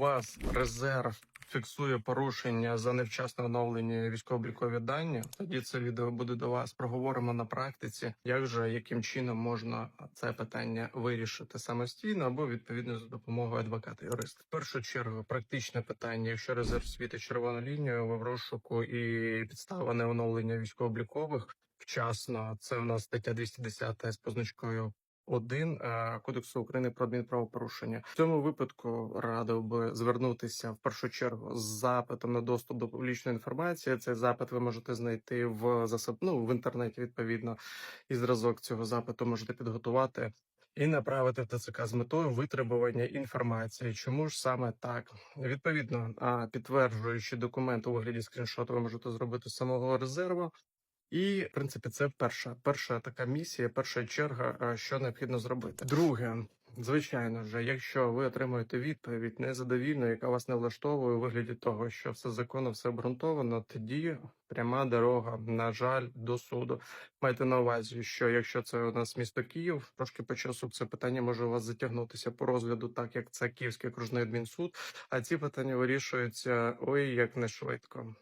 вас резерв фіксує порушення за невчасне оновлені військово-облікові дані, тоді це відео буде до вас. Проговоримо на практиці, як же яким чином можна це питання вирішити самостійно або відповідно за допомогою адвоката юриста. В першу чергу, практичне питання. Якщо резерв світить червону лінію, ви в розшуку і підстава не оновлення військово-облікових вчасно. Це у нас стаття 210 з позначкою 1 е, Кодексу України про адмінправопорушення. В цьому випадку радив би звернутися в першу чергу з запитом на доступ до публічної інформації. Цей запит ви можете знайти в засоб... ну, в інтернеті відповідно, і зразок цього запиту можете підготувати. І направити в ТЦК з метою витребування інформації. Чому ж саме так? Відповідно, підтверджуючи документ у вигляді скріншоту, ви можете зробити з самого резерву. І, в принципі, це перша перша така місія, перша черга, що необхідно зробити. Друге, звичайно ж, якщо ви отримуєте відповідь незадовільну, яка вас не влаштовує у вигляді того, що все законно, все обґрунтовано, тоді пряма дорога, на жаль, до суду. Майте на увазі, що якщо це у нас місто Київ, трошки по часу це питання може у вас затягнутися по розгляду, так як це Київський окружний адмінсуд. А ці питання вирішуються ой як не швидко.